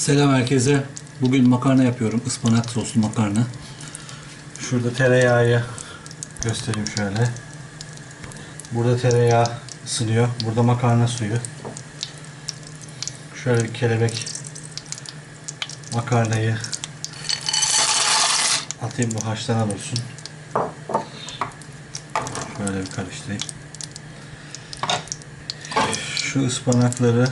Selam herkese. Bugün makarna yapıyorum. Ispanak soslu makarna. Şurada tereyağı göstereyim şöyle. Burada tereyağı ısınıyor. Burada makarna suyu. Şöyle bir kelebek makarnayı atayım bu haşlana dursun. Şöyle bir karıştırayım. Şu ıspanakları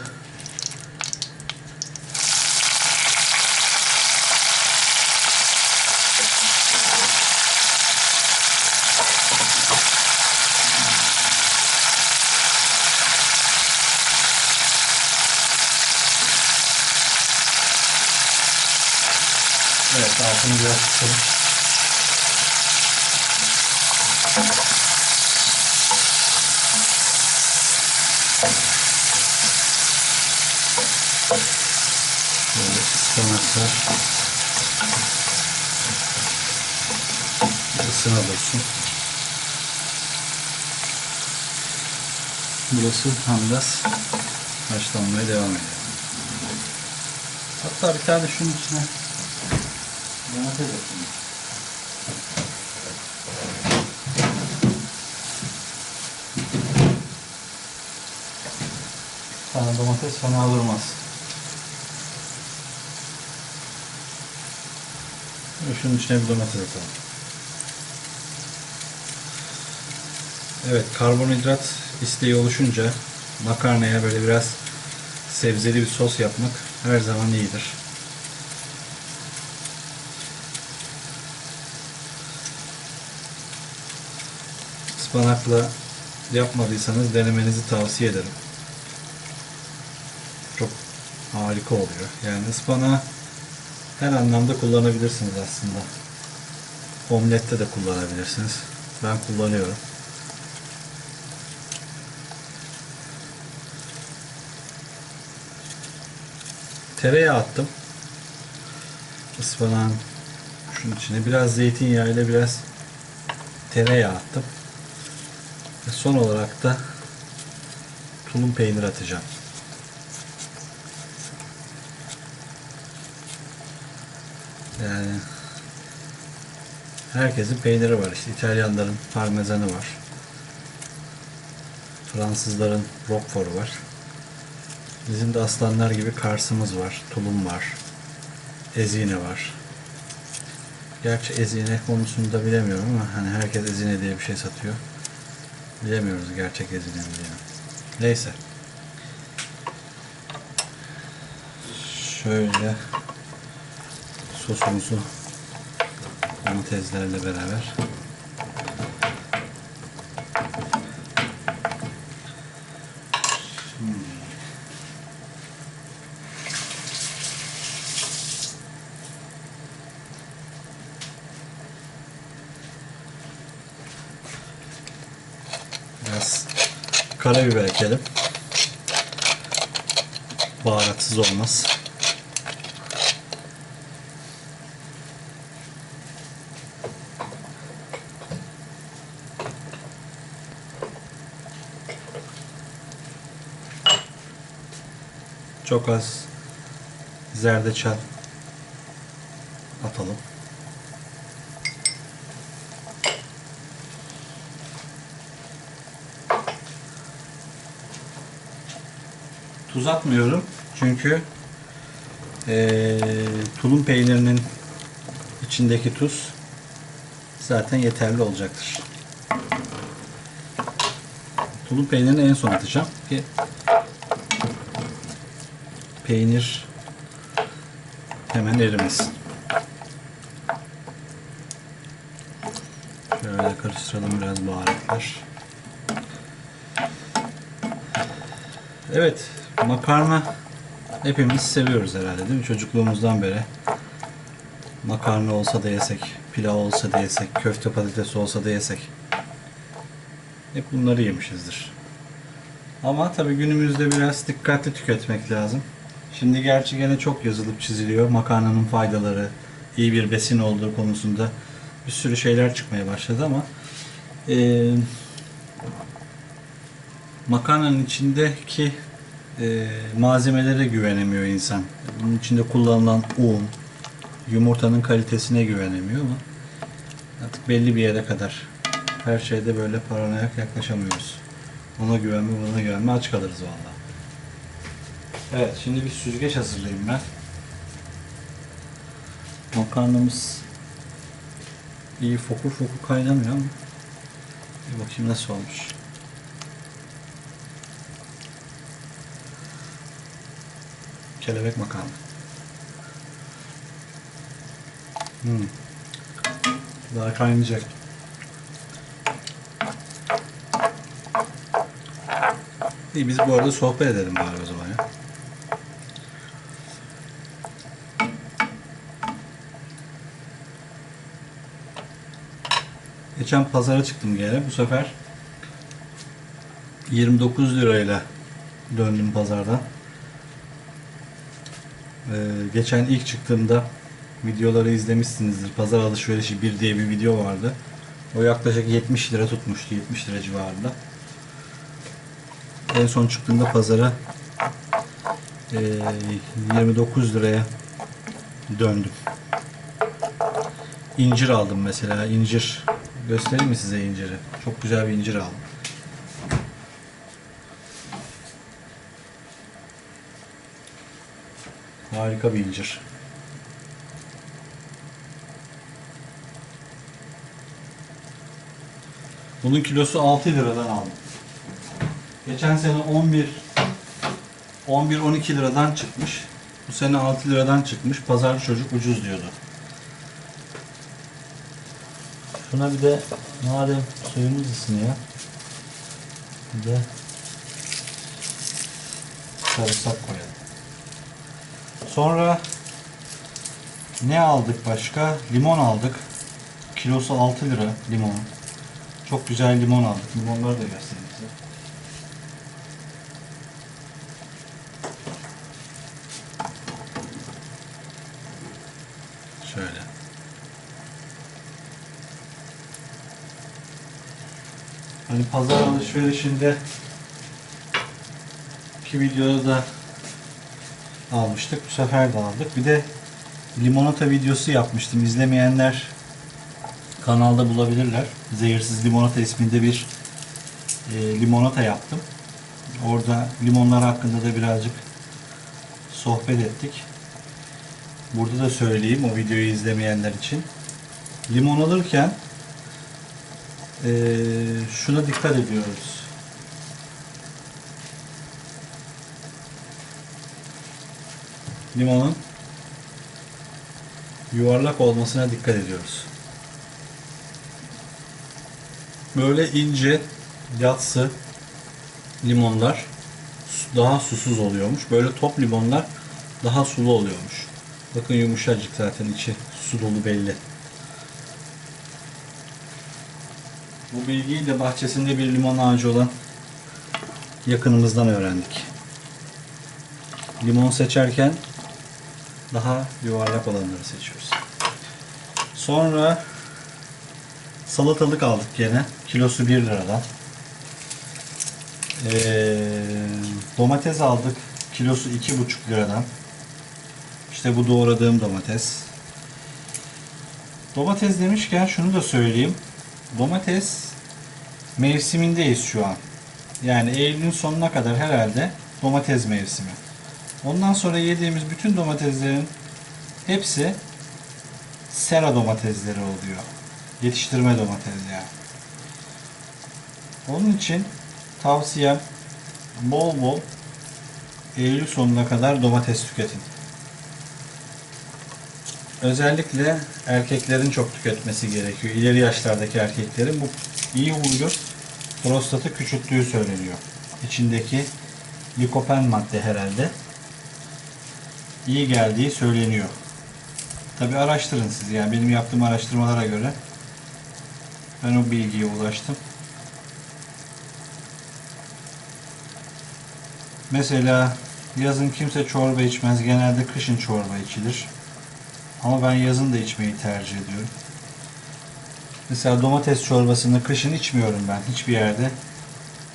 Kısalım. Böyle ıspanaklar ısına dursun. Burası tam biraz haşlanmaya devam ediyor. Hatta bir tane şunun içine atayım. Sana domates fena durmaz. Şunun içine bir domates atalım. Evet, karbonhidrat isteği oluşunca makarnaya böyle biraz sebzeli bir sos yapmak her zaman iyidir. Ispanakla yapmadıysanız denemenizi tavsiye ederim. Çok harika oluyor. Yani ıspanağı her anlamda kullanabilirsiniz aslında. Omlette de kullanabilirsiniz. Ben kullanıyorum. Tereyağı attım. Ispanağın şunun içine biraz zeytinyağı ile biraz tereyağı attım. Ve son olarak da tulum peynir atacağım. Yani herkesin peyniri var işte. İtalyanların parmesanı var. Fransızların roquefort'u var. Bizim de aslanlar gibi karsımız var, tulum var, ezine var. Gerçi ezine konusunda bilemiyorum ama hani herkes ezine diye bir şey satıyor. Bilemiyoruz gerçek ezine mi diye. Neyse. Şöyle sosumuzu domateslerle beraber Biraz karabiber ekelim. Baharatsız olmaz. Çok az zerdeçal atalım. Tuz atmıyorum çünkü eee, tulum peynirinin içindeki tuz zaten yeterli olacaktır. Tulum peynirini en son atacağım ki peynir hemen erimesin. Şöyle karıştıralım biraz baharatlar. Evet, makarna hepimiz seviyoruz herhalde değil mi? Çocukluğumuzdan beri. Makarna olsa da yesek, pilav olsa da yesek, köfte patates olsa da yesek. Hep bunları yemişizdir. Ama tabii günümüzde biraz dikkatli tüketmek lazım. Şimdi gerçi gene çok yazılıp çiziliyor. Makarnanın faydaları, iyi bir besin olduğu konusunda bir sürü şeyler çıkmaya başladı ama eee makarnanın içindeki e, malzemelere güvenemiyor insan. Bunun içinde kullanılan un, yumurtanın kalitesine güvenemiyor ama artık belli bir yere kadar her şeyde böyle paranoyak yaklaşamıyoruz. Ona güvenme, buna güvenme aç kalırız vallahi. Evet, şimdi bir süzgeç hazırlayayım ben. Makarnamız iyi fokur fokur kaynamıyor ama bir bakayım nasıl olmuş. Kelebek makarna. Hmm. Daha kaynayacak. İyi biz bu arada sohbet edelim bari o zaman ya. Geçen pazara çıktım gene. Bu sefer 29 lirayla döndüm pazardan. Ee, geçen ilk çıktığımda videoları izlemişsinizdir. Pazar alışverişi 1 diye bir video vardı. O yaklaşık 70 lira tutmuştu. 70 lira civarında. En son çıktığımda pazara ee, 29 liraya döndüm. İncir aldım mesela. İncir. Göstereyim mi size inciri? Çok güzel bir incir aldım. Harika bir incir. Bunun kilosu 6 liradan aldım. Geçen sene 11 11-12 liradan çıkmış. Bu sene 6 liradan çıkmış. Pazarcı çocuk ucuz diyordu. Şuna bir de madem suyumuz ısınıyor. Bir de sarımsak koyalım. Sonra ne aldık başka? Limon aldık. Kilosu 6 lira limon. Çok güzel limon aldık. Limonları da göstereyim size. Şöyle. Hani pazar alışverişinde ki videoda da almıştık. Bu sefer de aldık. Bir de limonata videosu yapmıştım. İzlemeyenler kanalda bulabilirler. Zehirsiz limonata isminde bir e, limonata yaptım. Orada limonlar hakkında da birazcık sohbet ettik. Burada da söyleyeyim o videoyu izlemeyenler için. Limon alırken e, şuna dikkat ediyoruz. Limonun yuvarlak olmasına dikkat ediyoruz. Böyle ince yatsı limonlar daha susuz oluyormuş. Böyle top limonlar daha sulu oluyormuş. Bakın yumuşacık zaten içi su dolu belli. Bu bilgiyi de bahçesinde bir limon ağacı olan yakınımızdan öğrendik. Limon seçerken daha yuvarlak olanları seçiyoruz. Sonra salatalık aldık gene. Kilosu 1 liradan. Ee, domates aldık. Kilosu 2,5 liradan. İşte bu doğradığım domates. Domates demişken şunu da söyleyeyim. Domates mevsimindeyiz şu an. Yani Eylül'ün sonuna kadar herhalde domates mevsimi. Ondan sonra yediğimiz bütün domateslerin hepsi sera domatesleri oluyor. Yetiştirme domates yani. Onun için tavsiyem bol bol Eylül sonuna kadar domates tüketin. Özellikle erkeklerin çok tüketmesi gerekiyor. İleri yaşlardaki erkeklerin bu iyi huyu prostatı küçülttüğü söyleniyor. İçindeki likopen madde herhalde iyi geldiği söyleniyor. Tabi araştırın siz yani benim yaptığım araştırmalara göre ben o bilgiye ulaştım. Mesela yazın kimse çorba içmez. Genelde kışın çorba içilir. Ama ben yazın da içmeyi tercih ediyorum. Mesela domates çorbasını kışın içmiyorum ben hiçbir yerde.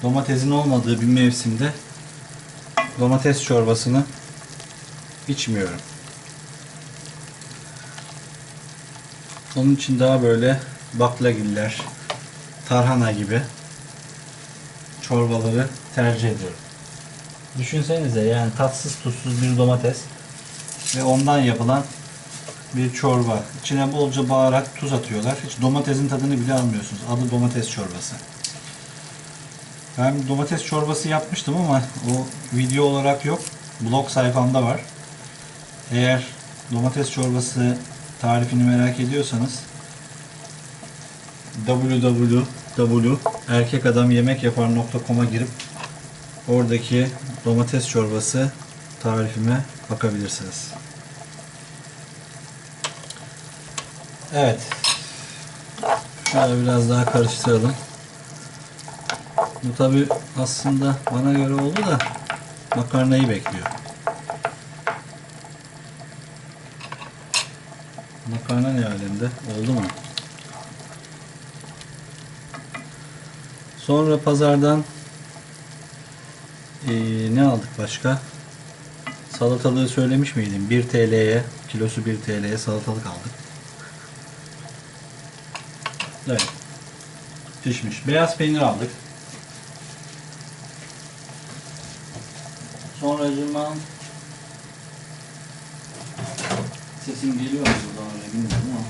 Domatesin olmadığı bir mevsimde domates çorbasını içmiyorum. Onun için daha böyle baklagiller, tarhana gibi çorbaları tercih ediyorum. Düşünsenize yani tatsız tuzsuz bir domates ve ondan yapılan bir çorba. İçine bolca baharat, tuz atıyorlar. Hiç domatesin tadını bile almıyorsunuz. Adı domates çorbası. Ben domates çorbası yapmıştım ama o video olarak yok. Blog sayfamda var. Eğer domates çorbası tarifini merak ediyorsanız www.erkekadamyemekyapar.com'a girip oradaki domates çorbası tarifime bakabilirsiniz. Evet. Şöyle biraz daha karıştıralım. Bu tabi aslında bana göre oldu da makarnayı bekliyor. Makarna ne halinde? Oldu mu? Sonra pazardan eee, ne aldık başka? Salatalığı söylemiş miydim? 1 TL'ye, kilosu 1 TL'ye salatalık aldık. Evet. Pişmiş. Beyaz peynir aldık. Sonra acıma sesim geliyor mu buradan öyle bilmiyorum ama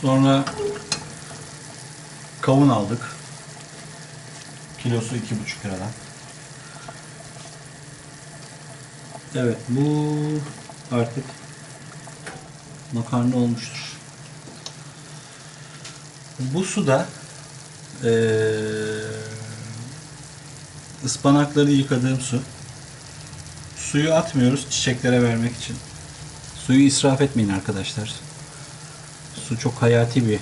Sonra kavun aldık. Kilosu iki buçuk liradan. Evet bu artık makarna olmuştur. Bu suda eee ıspanakları yıkadığım su. Suyu atmıyoruz çiçeklere vermek için. Suyu israf etmeyin arkadaşlar. Su çok hayati bir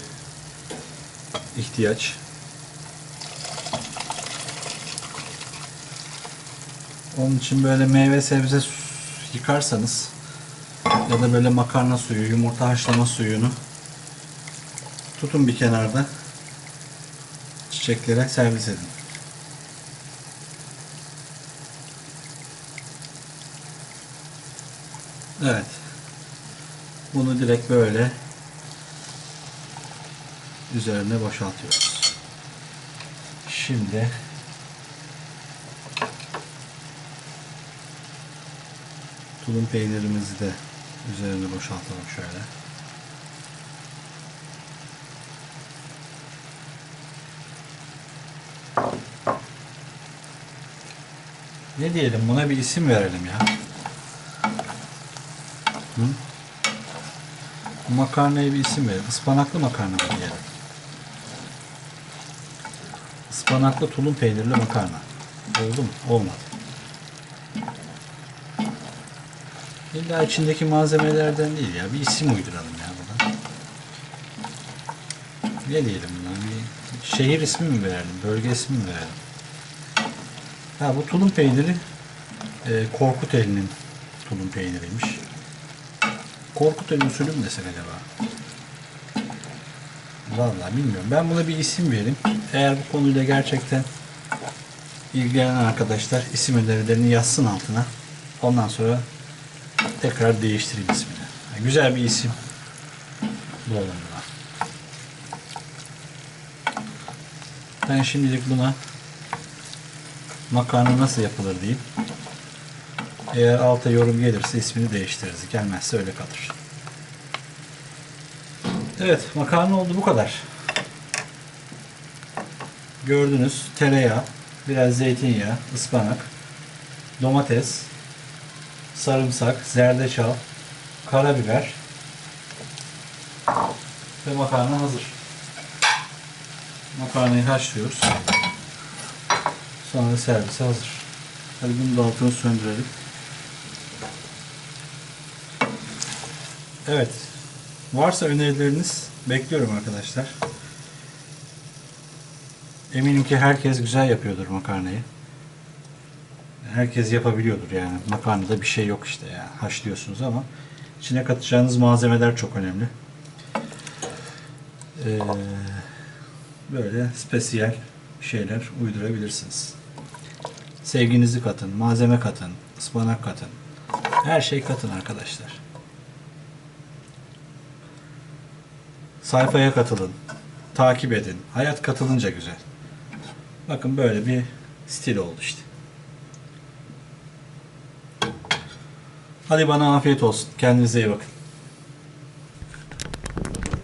ihtiyaç. Onun için böyle meyve sebze yıkarsanız ya da böyle makarna suyu, yumurta haşlama suyunu tutun bir kenarda çiçeklere servis edin. Evet. Bunu direkt böyle üzerine boşaltıyoruz. Şimdi tulum peynirimizi de üzerine boşaltalım şöyle. Ne diyelim buna bir isim verelim ya. Hı? Bu makarnaya bir isim verelim. Ispanaklı makarna mı diyelim? Ispanaklı tulum peynirli makarna. Oldu mu? Olmadı. İlla içindeki malzemelerden değil ya. Bir isim uyduralım ya buna. Ne diyelim buna? Bir şehir ismi mi verelim? Bölge ismi mi verelim? Ha bu tulum peyniri e, Korkuteli'nin tulum peyniriymiş. Korkuteli usulü mü desek acaba? Vallahi bilmiyorum. Ben buna bir isim vereyim. Eğer bu konuyla gerçekten ilgilenen arkadaşlar isim önerilerini yazsın altına. Ondan sonra tekrar değiştireyim ismini. Yani güzel bir isim bulalım. Ben şimdilik buna makarna nasıl yapılır diyeyim. Eğer alta yorum gelirse ismini değiştiririz. Gelmezse öyle kalır. Evet makarna oldu bu kadar. Gördünüz tereyağı, biraz zeytinyağı, ıspanak, domates, sarımsak, zerdeçal, karabiber ve makarna hazır. Makarnayı haşlıyoruz. Sonra servise hazır. Hadi bunu da altını söndürelim. Evet. Varsa önerileriniz bekliyorum arkadaşlar. Eminim ki herkes güzel yapıyordur makarnayı. Herkes yapabiliyordur yani. Makarnada bir şey yok işte ya. Haşlıyorsunuz ama içine katacağınız malzemeler çok önemli. Ee, böyle spesiyel şeyler uydurabilirsiniz. Sevginizi katın, malzeme katın, ıspanak katın. Her şey katın arkadaşlar. Sayfaya katılın. Takip edin. Hayat katılınca güzel. Bakın böyle bir stil oldu işte. Hadi bana afiyet olsun. Kendinize iyi bakın.